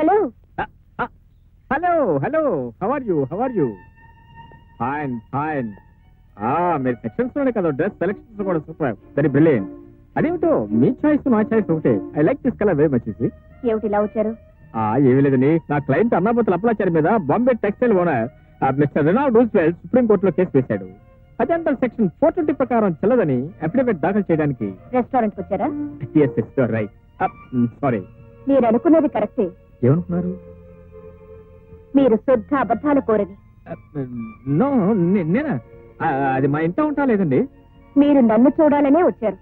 Hello hello hello how are you how are you fine fine ఆ మీరు సెక్షన్స్లోనే కదా డ్రెస్ సెలక్షన్స్ కూడా సూపర్. వెరీ బ్రిలియంట్ అదేమిటో మీ చాయిస్ నా చాయిస్ ఒకటే. I like this colour very much ఏమిటి ఇలా వచ్చారు? ఆ ఏమీ లేదండి. నా క్లయింట్ అన్నాపతుల అప్లాచారి మీద Bombay textile owner mister Reynold supreme కోర్టులో కేసు వేశాడు. అజెండల్ సెక్షన్ ఫోర్ ట్వంటీ ప్రకారం చెల్లదని అఫిడవిట్ దాఖలు చేయడానికి. రెస్టారెంట్ వచ్చారా? రైట్ సారీ మీరు అనుకున్నది కరెక్టే ఏమనుకున్నారు? మీరు శుద్ధ అబద్ధాలు కోరని. నో నేనా? అది మా ఇంట ఉంటా లేదండి. మీరు నన్ను చూడాలనే వచ్చారు.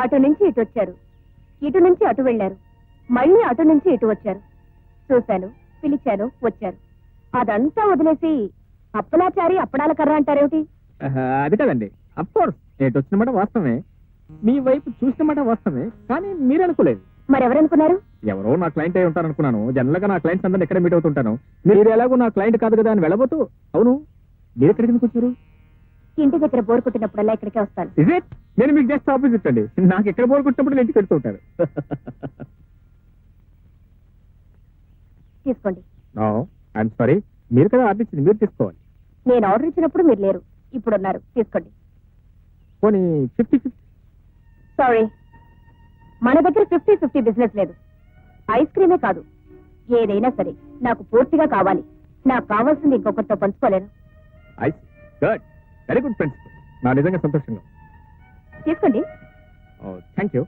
అటు నుంచి ఇటు వచ్చారు. ఇటు నుంచి అటు వెళ్ళారు. మళ్ళీ అటు నుంచి ఇటు వచ్చారు. చూశాను పిలిచాను వచ్చారు. అదంతా వదిలేసి అప్పలాచారి అప్పడాల కర్ర అంటారేమిటి? అది కదండి. అఫ్ కోర్స్ ఏటు వచ్చిన మాట వాస్తవమే. మీ వైపు చూసిన మాట వాస్తవమే కానీ మీరు అనుకోలేదు. మరెవరనుకున్నారు? ఎవరో నా క్లయింట్ అయి ఉంటారనుకున్నాను. జనరల్గా నా క్లయింట్స్ అందరిని ఎక్కడ మీట్ అవుతుంటాను? మీరు ఎలాగో నా క్లయింట్ కాదు కదా అని వెళ్ళబోతూ అవును మీరు ఎక్కడికి వచ్చారు? ఇంటి దగ్గర బోర్ కొట్టినప్పుడల్లా ఇక్కడికే వస్తాను. నేను మీకు జస్ట్ ఆపోజిట్ అండి. నాకు ఎక్కడ బోర్ కొట్టినప్పుడు నేను ఇంటికి వెళ్తూ ఉంటారు తీసుకోండి. ఐఎమ్ సారీ మీరు కదా ఆర్డర్ ఇచ్చింది మీరు తీసుకోవాలి. నేను ఆర్డర్ ఇచ్చినప్పుడు మీరు లేరు. ఇప్పుడు ఉన్నారు తీసుకోండి. పోనీ ఫిఫ్టీ ఫిఫ్టీ సారీ మన దగ్గర ఫిఫ్టీ ఫిఫ్టీ బిజినెస్ లేదు. ఐస్ క్రీమే కాదు. ఏదైనా సరే నాకు పూర్తిగా కావాలి. నాకు కావాల్సింది ఇంకొకరితో పంచుకోలేను. గుడ్. Very good principle. నా నిజంగా సంతోషంగా తీసుకోండి. Thank you